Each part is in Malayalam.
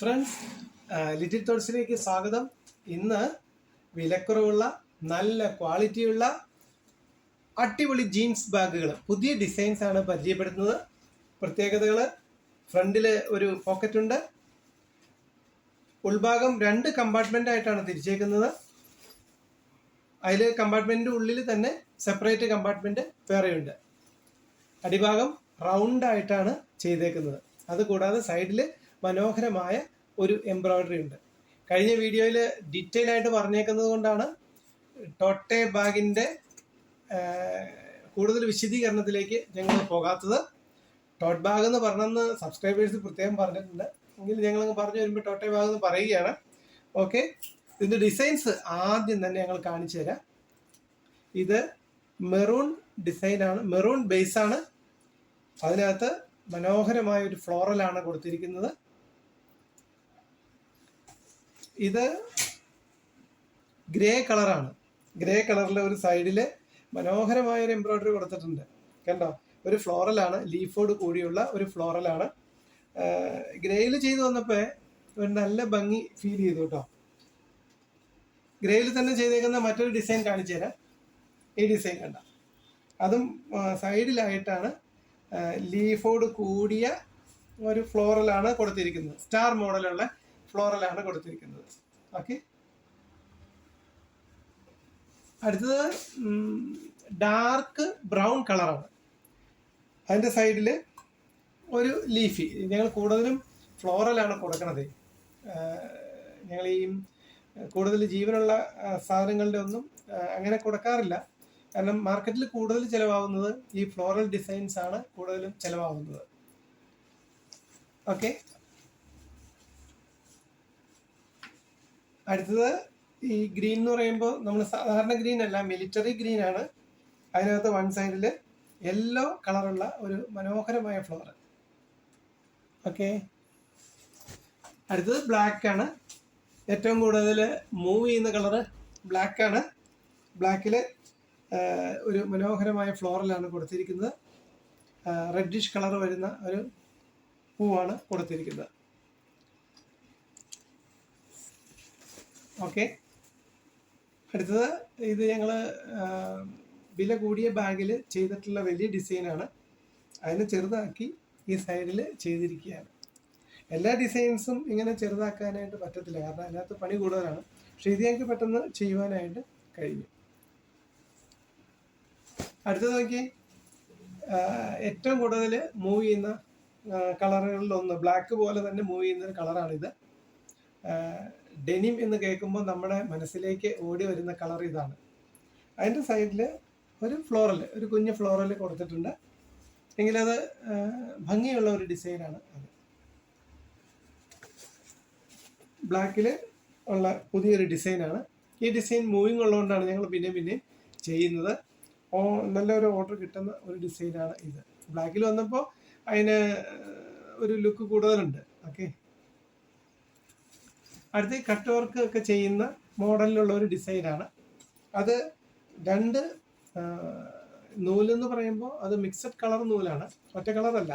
ഫ്രണ്ട്സ് ലിറ്റിൽ തോട്ട്സിലേക്ക് സ്വാഗതം. ഇന്ന് വിലക്കുറവുള്ള നല്ല ക്വാളിറ്റിയുള്ള അടിപൊളി ജീൻസ് ബാഗുകൾ പുതിയ ഡിസൈൻസ് ആണ് പരിചയപ്പെടുത്തുന്നത്. പ്രത്യേകതകൾ ഫ്രണ്ടിൽ ഒരു പോക്കറ്റ് ഉണ്ട്. ഉൾഭാഗം രണ്ട് കമ്പാർട്ട്മെന്റ് ആയിട്ടാണ് തിരിച്ചേക്കുന്നത്. അതിൽ കമ്പാർട്ട്മെന്റിന്റെ ഉള്ളിൽ തന്നെ സെപ്പറേറ്റ് കമ്പാർട്ട്മെന്റ് വേറെയുണ്ട്. അടിഭാഗം റൗണ്ട് ആയിട്ടാണ് ചെയ്തേക്കുന്നത്. അതുകൂടാതെ സൈഡിൽ മനോഹരമായ ഒരു എംബ്രോയിഡറി ഉണ്ട്. കഴിഞ്ഞ വീഡിയോയിൽ ഡീറ്റെയിൽ ആയിട്ട് പറഞ്ഞേക്കുന്നത് കൊണ്ടാണ് ടോട്ടെ ബാഗിന്റെ കൂടുതൽ വിശദീകരണത്തിലേക്ക് ഞങ്ങൾ പോകാത്തത്. ടോട്ട് ബാഗ് എന്ന് പറഞ്ഞെന്ന് സബ്സ്ക്രൈബേഴ്സ് പ്രത്യേകം പറഞ്ഞിട്ടുണ്ട്. എങ്കിൽ ഞങ്ങൾ പറഞ്ഞു വരുമ്പോൾ ടോട്ടെ ബാഗ് എന്ന് പറയുകയാണ്. ഓക്കെ? ഇതിന്റെ ഡിസൈൻസ് ആദ്യം തന്നെ ഞങ്ങൾ കാണിച്ചു തരാം. ഇത് മെറൂൺ ഡിസൈനാണ് മെറൂൺ ബേസ് ആണ്. അതിനകത്ത് മനോഹരമായ ഒരു ഫ്ലോറലാണ് കൊടുത്തിരിക്കുന്നത്. ഇത് ഗ്രേ കളറാണ്. ഗ്രേ കളറിലെ ഒരു സൈഡിൽ മനോഹരമായ ഒരു എംബ്രോയിഡറി കൊടുത്തിട്ടുണ്ട്. കണ്ടോ? ഒരു ഫ്ലോറലാണ് ലീഫോട് കൂടിയുള്ള ഒരു ഫ്ലോറലാണ്. ഗ്രേയിൽ ചെയ്തു വന്നപ്പോൾ ഒരു നല്ല ഭംഗി ഫീൽ ചെയ്തു കേട്ടോ. ഗ്രേയിൽ തന്നെ ചെയ്തേക്കുന്ന മറ്റൊരു ഡിസൈൻ കാണിച്ചു തരാം. ഈ ഡിസൈൻ കണ്ട. അതും സൈഡിലായിട്ടാണ് ലീഫോട് കൂടിയ ഒരു ഫ്ലോറലാണ് കൊടുത്തിരിക്കുന്നത്. സ്റ്റാർ മോഡലുള്ള ഫ്ലോറലാണ് കൊടുത്തിരിക്കുന്നത്. ഓക്കെ അടുത്തത് ഡാർക്ക് ബ്രൗൺ കളറാണ് അതിന്റെ സൈഡിൽ ഒരു ലീഫി ഞങ്ങൾ കൂടുതലും ഫ്ലോറലാണ് കൊടുക്കണത്. ഞങ്ങൾ ഈ കൂടുതൽ ജീവനുള്ള സാധനങ്ങളുടെ ഒന്നും അങ്ങനെ കൊടുക്കാറില്ല. കാരണം മാർക്കറ്റിൽ കൂടുതൽ ചിലവാകുന്നത് ഈ ഫ്ലോറൽ ഡിസൈൻസ് ആണ് കൂടുതലും ചിലവാകുന്നത്. ഓക്കെ അടുത്തത് ഈ ഗ്രീൻ എന്ന് പറയുമ്പോൾ നമ്മൾ സാധാരണ ഗ്രീൻ അല്ല മിലിറ്ററി ഗ്രീൻ ആണ്. അതിനകത്ത് വൺ സൈഡിൽ യെല്ലോ കളറുള്ള ഒരു മനോഹരമായ ഫ്ലവർ ഓക്കെ അടുത്തത് ബ്ലാക്ക് ആണ്. ഏറ്റവും കൂടുതൽ മൂവ് ചെയ്യുന്ന കളറ് ബ്ലാക്ക് ആണ്. ബ്ലാക്കിൽ ഒരു മനോഹരമായ ഫ്ലോറലാണ് കൊടുത്തിരിക്കുന്നത്. റെഡിഷ് കളർ വരുന്ന ഒരു പൂവാണ് കൊടുത്തിരിക്കുന്നത്. ഓക്കെ. അടുത്തത് ഇത് ഞങ്ങൾ വില കൂടിയ ബാഗിൽ ചെയ്തിട്ടുള്ള വലിയ ഡിസൈനാണ്. അതിനെ ചെറുതാക്കി ഈ സൈഡിൽ ചെയ്തിരിക്കുകയാണ്. എല്ലാ ഡിസൈൻസും ഇങ്ങനെ ചെറുതാക്കാനായിട്ട് പറ്റത്തില്ല. കാരണം അതിനകത്ത് പണി കൂടുതലാണ്. പക്ഷേ ഇത് ഞങ്ങൾക്ക് പെട്ടെന്ന് ചെയ്യുവാനായിട്ട് കഴിഞ്ഞു. അടുത്തത് നോക്കി ഏറ്റവും കൂടുതൽ മൂവ് ചെയ്യുന്ന കളറുകളിലൊന്ന് ബ്ലാക്ക് പോലെ തന്നെ മൂവ് ചെയ്യുന്ന ഒരു കളറാണിത് ഡെനിം എന്ന് കേൾക്കുമ്പോൾ നമ്മുടെ മനസ്സിലേക്ക് ഓടി വരുന്ന കളർ ഇതാണ്. അതിന്റെ സൈഡിൽ ഒരു ഫ്ലോറൽ ഒരു കുഞ്ഞ് ഫ്ലോറൽ കൊടുത്തിട്ടുണ്ട്. എങ്കിലത് ഭംഗിയുള്ള ഒരു ഡിസൈനാണ് അത്. ബ്ലാക്കിൽ ഉള്ള പുതിയൊരു ഡിസൈനാണ് ഈ ഡിസൈൻ മൂവിങ് ഉള്ളതുകൊണ്ടാണ് ഞങ്ങൾ പിന്നെ പിന്നെ ചെയ്യുന്നത്. നല്ലൊരു ഓർഡർ കിട്ടുന്ന ഒരു ഡിസൈനാണ് ഇത്. ബ്ലാക്കിൽ വന്നപ്പോൾ അതിന് ഒരു ലുക്ക് കൂടുതലുണ്ട്. ഓക്കെ. അടുത്ത കട്ട് വർക്ക് ഒക്കെ ചെയ്യുന്ന മോഡലിലുള്ള ഒരു ഡിസൈനാണ് അത് രണ്ട് നൂലെന്ന് പറയുമ്പോൾ അത് മിക്സഡ് കളർ നൂലാണ്. ഒറ്റ കളറല്ല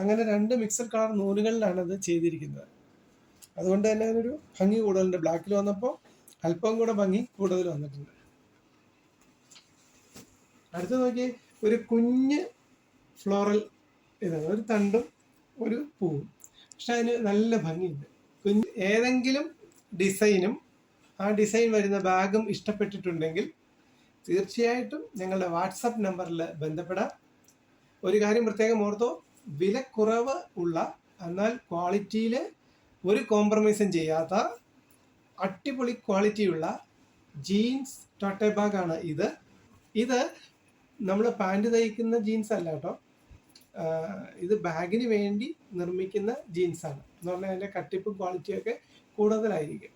അങ്ങനെ രണ്ട് മിക്സഡ് കളർ നൂലുകളിലാണ് അത് ചെയ്തിരിക്കുന്നത്. അതുകൊണ്ട് തന്നെ അതിനൊരു ഭംഗി കൂടുതലുണ്ട്. ബ്ലാക്കിൽ വന്നപ്പോൾ അല്പം കൂടെ ഭംഗി കൂടുതൽ വന്നിട്ടുണ്ട്. അടുത്ത് നോക്കി ഒരു കുഞ്ഞ് ഫ്ലോറൽ ഇതാണ് ഒരു തണ്ടും ഒരു പൂവും. പക്ഷെ അതിന് നല്ല ഭംഗിയുണ്ട്. ഏതെങ്കിലും ഡിസൈനും ആ ഡിസൈൻ വരുന്ന ബാഗും ഇഷ്ടപ്പെട്ടിട്ടുണ്ടെങ്കിൽ തീർച്ചയായിട്ടും ഞങ്ങളുടെ വാട്സപ്പ് നമ്പറിൽ ബന്ധപ്പെടാം. ഒരു കാര്യം പ്രത്യേകം ഓർത്തോ വിലക്കുറവ് ഉള്ള എന്നാൽ ക്വാളിറ്റിയിൽ ഒരു കോംപ്രമൈസും ചെയ്യാത്ത അടിപൊളി ക്വാളിറ്റിയുള്ള ജീൻസ് ടോട്ടെ ബാഗാണ് ഇത്. ഇത് നമ്മൾ പാന്റ് തയ്ക്കുന്ന ജീൻസ് അല്ല കേട്ടോ. ഇത് ബാഗിന് വേണ്ടി നിർമ്മിക്കുന്ന ജീൻസാണ്. എന്ന് പറഞ്ഞാൽ അതിന്റെ കട്ടിപ്പും ക്വാളിറ്റിയൊക്കെ കൂടുതലായിരിക്കും.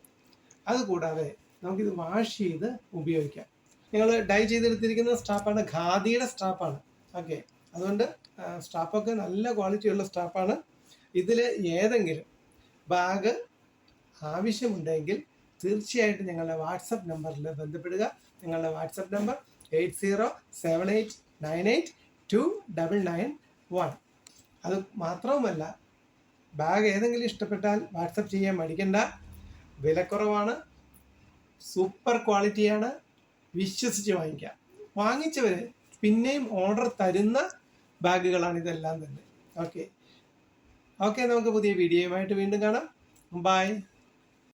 അതുകൂടാതെ നമുക്കിത് വാഷ് ചെയ്ത് ഉപയോഗിക്കാം. നിങ്ങൾ ഡൈ ചെയ്തെടുത്തിരിക്കുന്ന സ്റ്റാപ്പാണ് ഖാദിയുടെ സ്റ്റാപ്പാണ് ഓക്കെ അതുകൊണ്ട് സ്റ്റാപ്പൊക്കെ നല്ല ക്വാളിറ്റിയുള്ള സ്റ്റാപ്പാണ് ഇതിൽ ഏതെങ്കിലും ബാഗ് ആവശ്യമുണ്ടെങ്കിൽ തീർച്ചയായിട്ടും ഞങ്ങളുടെ വാട്സപ്പ് നമ്പറിൽ ബന്ധപ്പെടുക. ഞങ്ങളുടെ WhatsApp number eight zero seven eight nine eight two double nine one. അത് മാത്രവുമല്ല ബാഗ് ഏതെങ്കിലും ഇഷ്ടപ്പെട്ടാൽ വാട്സപ്പ് ചെയ്യാൻ മടിക്കണ്ട. വിലക്കുറവാണ്. സൂപ്പർ ക്വാളിറ്റിയാണ് വിശ്വസിച്ച് വാങ്ങിക്കാം. വാങ്ങിച്ചവർ പിന്നെയും ഓർഡർ തരുന്ന ബാഗുകളാണ് ഇതെല്ലാം തന്നെ. ഓക്കെ ഓക്കെ നമുക്ക് പുതിയ വീഡിയോയുമായിട്ട് വീണ്ടും കാണാം. ബൈ